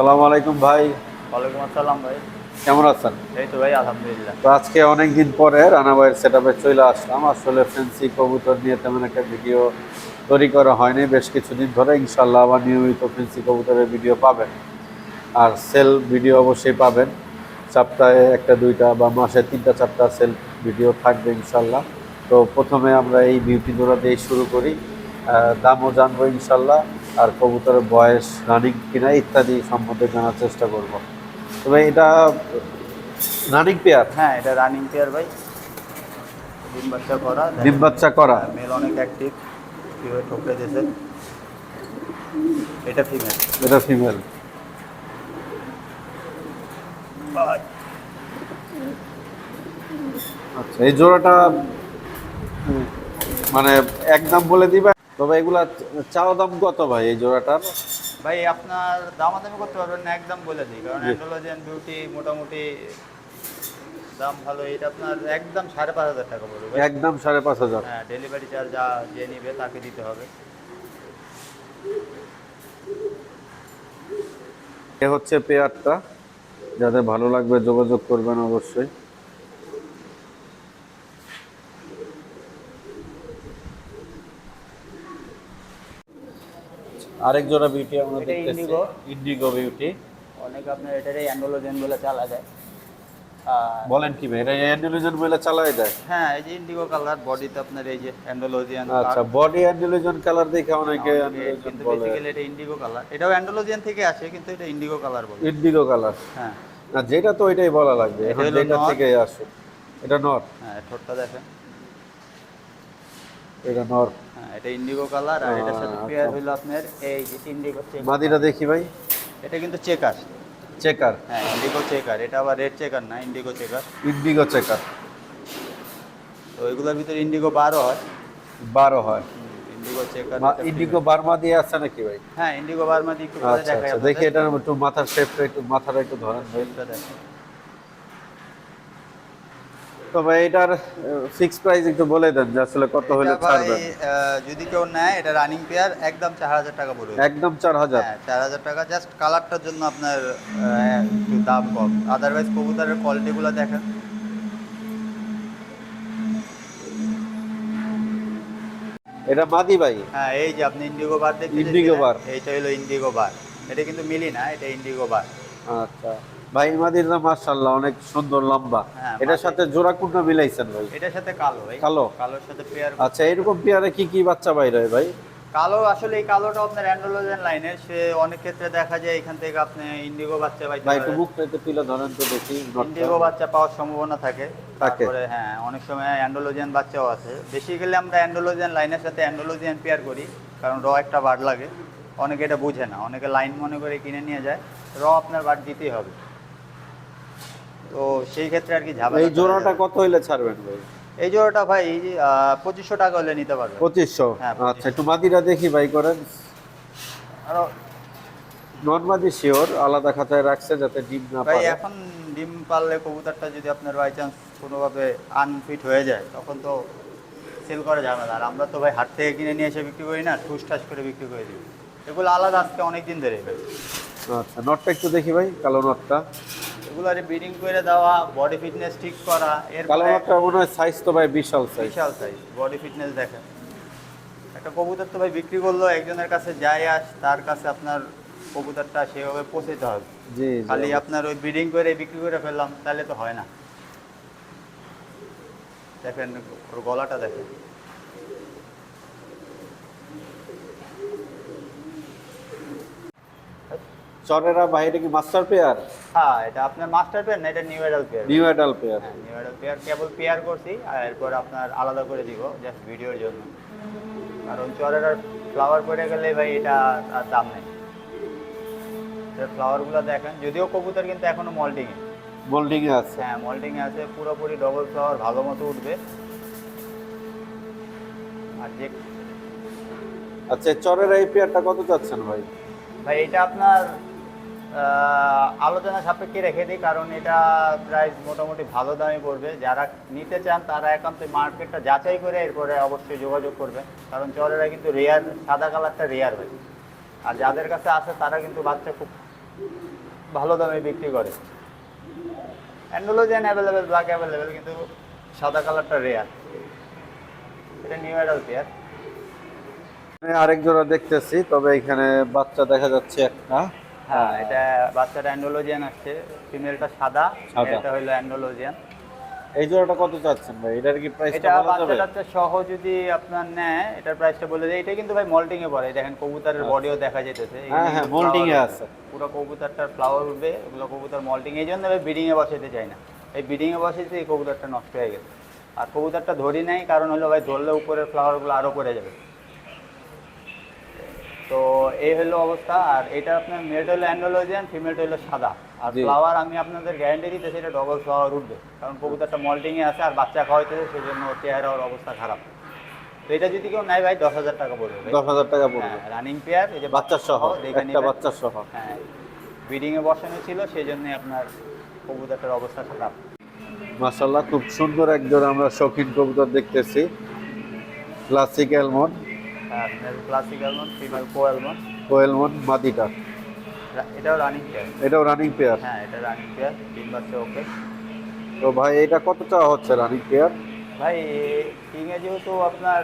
সালাম আলাইকুম ভাই। ওয়ালাইকুম আসসালাম ভাই। কেমন আছেন? এই তো ভাই আলহামদুলিল্লাহ। তো আজকে অনেকদিন পরে রানাবাইয়ের সেট আপে চলে আসলাম। আসলে ফ্যান্সি কবুতর নিয়ে তেমন একটা ভিডিও তৈরি করা হয়নি। বেশ কিছুদিন ধরে ইনশাল্লাহ আবার নিয়মিত ফ্যান্সি কবুতরের ভিডিও পাবেন। আর সেল ভিডিও অবশ্যই পাবেন। সপ্তাহে একটা দুইটা বা মাসে তিনটা চারটা সেল ভিডিও থাকবে ইনশাল্লাহ তো প্রথমে আমরা এই বিউটি জোড়া দিয়ে শুরু করি। দামও জানব ইনশাল্লাহ আর কবুতরের বয়স রানিং কিনা ইত্যাদি সম্বন্ধে জানার চেষ্টা করব। তবে এটা রানিং পেয়ার? হ্যাঁ এটা রানিং পেয়ার ভাই। ডিম বাচ্চা করা ডিম বাচ্চা করা। মেল অনেক অ্যাক্টিভ কীভাবে ঠোকরে দিয়েছে এটা ফিমেল এটা ফিমেল আচ্ছা এই জোড়াটা মানে একদম বলে দিবে? তবে এগুলা চাওয়া দাম কত ভাই এই জোড়াটার? ভাই আপনার দামাদামি করতে পারবেন না একদম বলে দিই কারণ জি। অ্যান্ডোলজেন বিউটি মোটামুটি দাম ভালো এটা আপনার একদম সাড়ে পাঁচ হাজার টাকা পড়বে। একদম সাড়ে পাঁচ হাজার। হ্যাঁ ডেলিভারি চার্জ যা যে নিবে তাকে দিতে হবে। এ হচ্ছে পেয়ারটা যাদের ভালো লাগবে যোগাযোগ করবেন অবশ্যই। আরেক জোড়া বিউটি আমরা দেখতেছি। ইন্ডিগো বিউটি অনেক আপনার এটারই অ্যান্ডোলজেন বলে চালা যায়। বলেন কি ভাই এটা অ্যান্ডোলিজন বলে চালায় যায় হ্যাঁ এই যে ইন্ডিগো কালার বডিতে আপনার এই যে অ্যান্ডোলজিয়ান আচ্ছা বডি অ্যান্ডোলিজন কালার দেখে অনেকে কিন্তু বেসিক্যালি এটা ইন্ডিগো কালার এটাও অ্যান্ডোলজিয়ান থেকে আসে কিন্তু এটা ইন্ডিগো কালার বলে। ইন্ডিগো কালার হ্যাঁ। না যেটা তো এটাই বলা লাগবে। এটা এখন যেটা থেকে আসে এটা নর হ্যাঁ ঠোঁটটা দেখেন। এটা নর হ্যাঁ এটা ইন্ডিগো কালার আর এটার সাথে আচ্ছা। পেয়ার হলো আপনার এই যে ইন্ডিগো চেক মাদিটা দেখি ভাই। এটা কিন্তু চেকার চেকার হ্যাঁ ইন্ডিগো চেকার এটা আবার রেড চেকার না ইন্ডিগো চেকার ইন্ডিগো চেকার তো এগুলোর ভিতরে ইন্ডিগো বারো হয়। বারো হয়। ইন্ডিগো চেকার ইন্ডিগো বার্মা দিয়ে আছে নাকি ভাই? হ্যাঁ ইন্ডিগো বারমা দিয়ে একটু আচ্ছা আচ্ছা দেখি এটা একটু মাথার শেপটা একটু মাথাটা একটু ধরেন দেখেন। তবে এটার ফিক্স প্রাইস একটু বলে দেন যে আসলে কত হলে আহ, যদি কেউ নেয় এটা রানিং পেয়ার একদম চার হাজার টাকা পড়বে। একদম চার হাজার। হ্যাঁ চার হাজার টাকা। জাস্ট কালারটার জন্য আপনার একটু দাম কম। আদারওয়াইজ কবুতরের কোয়ালিটিগুলো দেখেন। এটা মাদি ভাই? হ্যাঁ এই যে আপনি ইন্ডিগো বার দেখতে Indigo bar। এইটা হলো ইন্ডিগো বার এটা কিন্তু মিলি না এটা ইন্ডিগো বার আচ্ছা। ভাই মাশাআল্লাহ অনেক সুন্দর লম্বা। হ্যাঁ, এটার সাথে জোড়া কোনটা মিলাইছেন ভাই। এটার সাথে কালো ভাই। কালো? কালোর সাথে পেয়ার আচ্ছা এরকম পেয়ারে কি কি বাচ্চা বাইরে হয় ভাই? কালো আসলে এই কালোটা আপনার লাইনের। সে অনেক ক্ষেত্রে দেখা যায় এখান থেকে আপনি ইন্ডিগো বাচ্চা পাইতে ভাই একটু পারেন। মুখটা একটু তুলে ধরেন তো দেখি ইন্ডিগো বাচ্চা পাওয়ার সম্ভাবনা থাকে। তারপরে হ্যাঁ অনেক সময় বাচ্চাও আছে। বেসিক্যালি আমরা অ্যান্ডোলোজিয়ান লাইনের সাথে পেয়ার করি কারণ র একটা বার্ড লাগে। অনেকে এটা বুঝে না। অনেকে লাইন মনে করে কিনে নিয়ে যায়। র আপনার বার্ড দিতেই হবে। তো সেই ক্ষেত্রে আর কি ঝামেলা এই জোড়াটা কত হইলে ছাড়বেন ভাই? এই জোড়াটা ভাই পঁচিশশো টাকা হলে নিতে পারবে পঁচিশশো? হ্যাঁ, আচ্ছা একটু মাদিরা দেখি ভাই করেন। আরও নন মাদি শিওর আলাদা খাতায় রাখছে যাতে ডিম না ভাই এখন ডিম পারলে কবুতরটা যদি আপনার বাই চান্স কোনোভাবে আনফিট হয়ে যায় তখন তো সেল করা যাবে না। আর আমরা তো ভাই হাট থেকে কিনে নিয়ে এসে বিক্রি করি না ঠুস ঠাস করে বিক্রি করে দিই। এগুলো আলাদা আজকে অনেক দিন ধরে আচ্ছা নটটা একটু দেখি ভাই কালো নটটা। এগুলো ব্রিডিং করে দেওয়া বডি ফিটনেস ঠিক করা এর কালো মনে হয় সাইজ তো ভাই বিশাল সাইজ বিশাল সাইজ বডি ফিটনেস দেখেন। একটা কবুতর তো ভাই বিক্রি করল একজনের কাছে যায় আস তার কাছে আপনার কবুতরটা সেভাবে পৌঁছতে হবে। জি জি, খালি আপনার ওই ব্রিডিং করে বিক্রি করে ফেললাম তাহলে তো হয় না। দেখেন ওর গলাটা দেখেন। চরেরা বাইরে কি মাস্টার পেয়ার হ্যাঁ এটা আপনার মাস্টার পেয়ার না এটা new adult pair new adult pair new adult pair কেবল পেয়ার করছি আর এরপর আপনার আলাদা করে দিব জাস্ট ভিডিওর জন্য। কারণ চরেরার ফ্লাওয়ার পড়ে গেলে ভাই এটা আর দাম নেই। ফ্লাওয়ারগুলো দেখেন যদিও কবুতর কিন্তু এখনও মল্টিংয়ে মোল্ডিং এ আছে। হ্যাঁ মল্টিংয়ে আছে পুরোপুরি ডবল ফ্লাওয়ার ভালো মতো উঠবে। আর যে আচ্ছা চরের এই পেয়ারটা কত চাচ্ছেন ভাই? ভাই এটা আপনার আলোচনা সাপেক্ষে রেখে দিই, কারণ এটা প্রাইস মোটামুটি ভালো দামে পড়বে। যারা নিতে চান, তারা একান্ত মার্কেটটা যাচাই করে এরপরে অবশ্যই যোগাযোগ করবে কারণ চরেরা কিন্তু রেয়ার সাদা কালারটা রেয়ার হয়। আর যাদের কাছে আছে, তারা কিন্তু বাচ্চা খুব ভালো দামে বিক্রি করে। অ্যান্ডোলোজেন অ্যাভেলেবেল ব্ল্যাক অ্যাভেলেবেল কিন্তু সাদা কালারটা রেয়ার এটা নিউ অ্যাডাল পেয়ার আরেক জোড়া দেখতেছি, তবে এখানে বাচ্চা দেখা যাচ্ছে একটা। হ্যাঁ এটা বাচ্চাটা অ্যান্ডোলোজিয়ান আসছে ফিমেলটা সাদা। এটা হলো অ্যান্ডোলোজিয়ান। এই জোড়াটা কত চাচ্ছেন ভাই? এটার কি এটা বলা যাবে? বাচ্চা টাচ্চা সহ যদি আপনার নেয় এটার প্রাইসটা বলে দেয়। এটা কিন্তু ভাই মল্টিং এ পড়ে দেখেন কবুতরের বডিও দেখা যেতেছে আচ্ছা। হ্যাঁ, হ্যাঁ, এ আছে। পুরো কবুতরটার ফ্লাওয়ার উঠবে ওগুলো কবুতর মল্টিং এই জন্য ভাই ব্রিডিং এ বসাইতে চাই না। এই ব্রিডিং এ বসাইতে এই কবুতরটা নষ্ট হয়ে গেছে। আর কবুতরটা ধরি নাই কারণ হলো ভাই ধরলে উপরের ফ্লাওয়ারগুলো আরও পড়ে যাবে। তো এই হলো অবস্থা আর এটা আপনার মেলটা হলো অ্যান্ডোলজিয়ান ফিমেলটা হলো সাদা। আর। ফ্লাওয়ার আমি আপনাদের গ্যারান্টি দিতেছি এটা ডবল ফ্লাওয়ার উঠবে কারণ কবুতরটা মল্টিং এ আছে আর বাচ্চা খাওয়াইতেছে সেই জন্য চেহারা ওর অবস্থা খারাপ। তো এটা যদি কেউ নেয় ভাই দশ হাজার টাকা পড়বে দশ হাজার টাকা পড়বে। হ্যাঁ রানিং পেয়ার এই যে বাচ্চা সহ একটা। বাচ্চা সহ। হ্যাঁ ব্রিডিং এ বসানো ছিল সেই জন্য আপনার কবুতরটার অবস্থা খারাপ। মাশাল্লাহ খুব সুন্দর এক জোড়া আমরা শৌখিন কবুতর দেখতেছি। ক্লাসিক অ্যালমন্ড আপনার ক্লাসিক অ্যালমন ফিমেল কো অ্যালমন কোয়েলমন্ড মাদিটা এটাও রানিং পেয়ার এটাও রানিং পেয়ার হ্যাঁ এটা রানিং পেয়ার তিন বাচ্চা ওকে তো ভাই এটা কত চাওয়া হচ্ছে রানিং পেয়ার ভাই কিংয়ে যেহেতু আপনার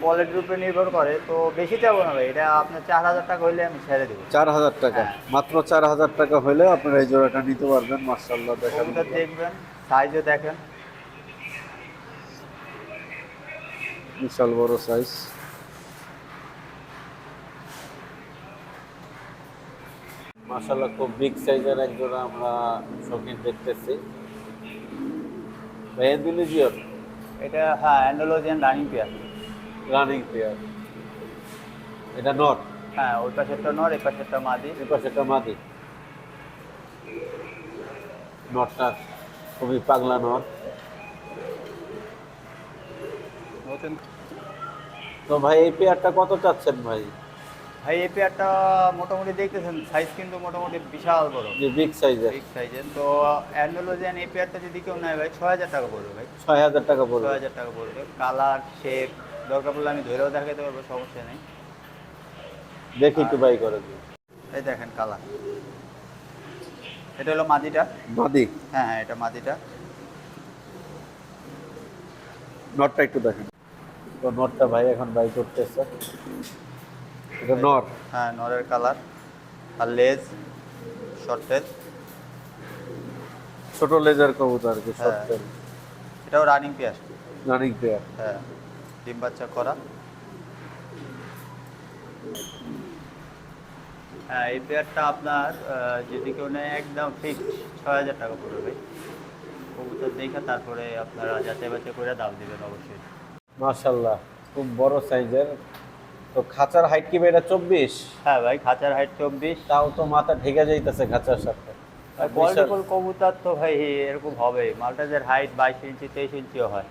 কোয়ালিটির উপরে নির্ভর করে তো বেশি চাবো না ভাই এটা আপনার চার হাজার টাকা হইলে আমি ছেড়ে দেবো। চার হাজার টাকা? হ্যাঁ। মাত্র চার হাজার টাকা হলে আপনারা এই জোড়াটা নিতে পারবেন মার্শাল্লাহ দেখেন দেখবেন সাইজও দেখেন। বিশাল বড় সাইজ মাশাল্লাহ খুব বিগ সাইজের এক জোড়া আমরা শৌখিন দেখতেছি। ভেন্দিলিজিয়র এটা হ্যাঁ Andalusian running pair. Running pair. এটা নট হ্যাঁ ওই পাশেরটা নর এই পাশেরটা মাদি। এই পাশেটা মাদি। নটটা খুবই পাগলা নট তো ভাই এই পেয়ারটা কত চাচ্ছেন ভাই? ভাই এই পেয়ারটা মোটামুটি দেখতেছেন সাইজ কিন্তু মোটামুটি বিশাল বড়। যে বিগ সাইজের বিগ সাইজের তো অ্যান্ডোলজিয়ান এই পেয়ারটা যদি কেউ নেয় ভাই ছয় হাজার টাকা পড়বে ভাই। ছয় হাজার টাকা ছয় পড়বে হাজার টাকা পড়বে। কালার শেপ দরকার পড়লে আমি ধরেও দেখাতে পারব সমস্যা নেই। দেখি একটু বাই করে দিই। এই দেখেন কালার। এটা হলো মাদিটা। মাদি? হ্যাঁ হ্যাঁ এটা মাদিটা। নটটা একটু দেখেন। নটটা ভাই এখন বাই করতেছে। এটা নট হ্যাঁ নরের কালার। আর লেজ শর্ট টেল ছোট লেজার কবুতর কি হ্যাঁ। শর্ট এটাও রানিং পেয়ার রানিং পেয়ার হ্যাঁ ডিম বাচ্চা করা। হ্যাঁ এই পেয়ারটা আপনার যদি কেউ নেয় একদম ফিক্সড ছয় হাজার টাকা পড়বে। কবুতর দেখে তারপরে আপনারা যাচাই বাছাই করে দাম দিবেন অবশ্যই। মাশাল্লাহ খুব বড় সাইজের তো খাঁচার হাইট কি ভাই এটা চব্বিশ? হ্যাঁ ভাই খাঁচার হাইট চব্বিশ। তাও তো মাথা ঢেকে যাইতেছে খাঁচার সাথে। আর কোয়ালিটিফুল কবুতর তো ভাই এরকম হবে মাল্টাজের হাইট বাইশ ইঞ্চি তেইশ ইঞ্চিও হয়।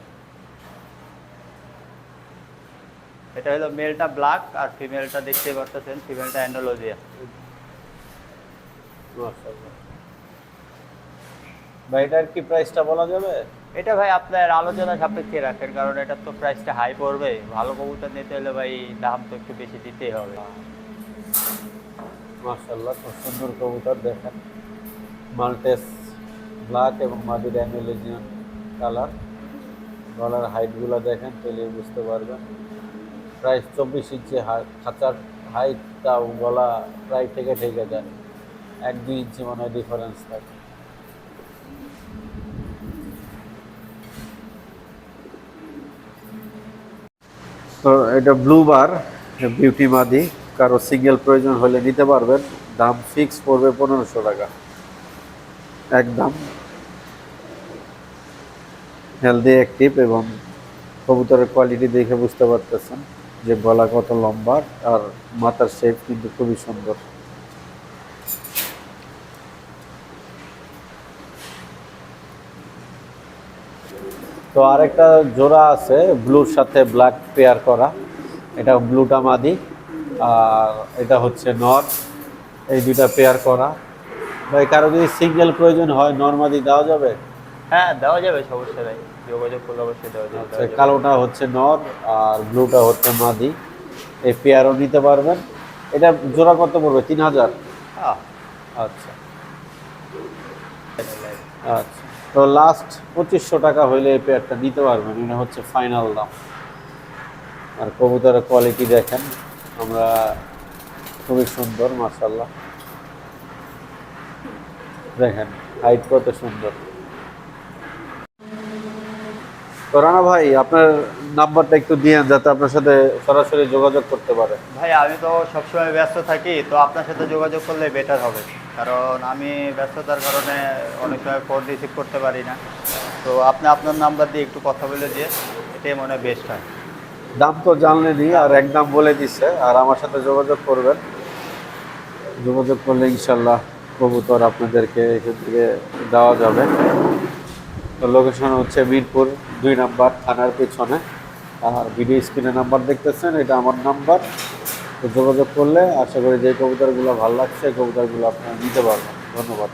এটা হলো মেলটা ব্ল্যাক আর ফিমেলটা দেখতেই পারতেছেন ফিমেলটা অ্যান্ডোলজিয়া। ভাই এটার কি প্রাইসটা বলা যাবে? এটা ভাই আপনার আলোচনা সাপেক্ষে রাখেন, কারণ এটার তো প্রাইসটা হাই পড়বে। ভালো কবুতর নিতে হলে ভাই দাম তো একটু বেশি দিতেই হবে। মাশাল্লাহ খুব সুন্দর কবুতর, দেখেন। মাল্টেস ব্ল্যাক এবং মাদির অ্যানোলেজিয়ান কালার গলার হাইটগুলো দেখেন তাহলে বুঝতে পারবেন। প্রায় চব্বিশ ইঞ্চি খাঁচার হাইটটাও গলা প্রায় থেকে থেকে যায়। এক দুই ইঞ্চি মনে হয় ডিফারেন্স থাকে। তো এটা ব্লু বার বিউটি মাদি। কারও সিঙ্গেল প্রয়োজন হলে নিতে পারবেন। দাম ফিক্স পড়বে পনেরোশো টাকা। একদম হেলদি অ্যাক্টিভ এবং কবুতরের কোয়ালিটি দেখে বুঝতে পারতেছেন যে গলা কত লম্বা আর মাথার শেপ কিন্তু খুবই সুন্দর। তো আরেকটা জোড়া আছে ব্লুর সাথে ব্ল্যাক পেয়ার করা। এটা ব্লুটা মাদি আর এটা হচ্ছে নর এই দুইটা পেয়ার করা। ভাই কারও যদি সিঙ্গেল প্রয়োজন হয় নর্মাদি দেওয়া যাবে? হ্যাঁ দেওয়া যাবে সমস্যা নেই। যোগাযোগ করলে অবশ্যই দেওয়া যাবে আচ্ছা কালোটা হচ্ছে নর আর ব্লুটা হচ্ছে মাদি। এই পেয়ারও নিতে পারবেন। এটা জোড়া কত পড়বে? তিন হাজার? আচ্ছা। আচ্ছা। তো লাস্ট পঁচিশশো টাকা হইলে এই পেয়ারটা দিতে পারবেন। এটা হচ্ছে ফাইনাল দাম। আর কবুতরের কোয়ালিটি দেখেন। আমরা খুবই সুন্দর মার্শাল্লাহ দেখেন হাইট কত সুন্দর। তো রানা ভাই আপনার নাম্বারটা একটু দিয়ে যাতে আপনার সাথে সরাসরি যোগাযোগ করতে পারে। ভাই আমি তো সবসময় ব্যস্ত থাকি তো আপনার সাথে যোগাযোগ করলে বেটার হবে। কারণ আমি ব্যস্ততার কারণে অনেক সময় ফোন রিসিভ করতে পারি না। তো আপনি আপনার নাম্বার দিয়ে একটু কথা বলে দিয়ে এটাই মনে হয় বেস্ট হয়। দাম তো জানলেনই আর একদম বলে দিচ্ছে আর আমার সাথে যোগাযোগ করবেন। যোগাযোগ করলে ইনশাল্লাহ কবুতর আপনাদেরকে এখান থেকে দেওয়া যাবে। লোকেশন হচ্ছে মিরপুর দুই নাম্বার থানার পেছনে। আর ভিডিও স্ক্রিনে নাম্বার দেখতেছেন, এটা আমার নাম্বার। যোগাযোগ করলে আশা করি যে কবুতরগুলো ভালো লাগছে, কবুতরগুলো আপনারা নিতে পারবেন। ধন্যবাদ।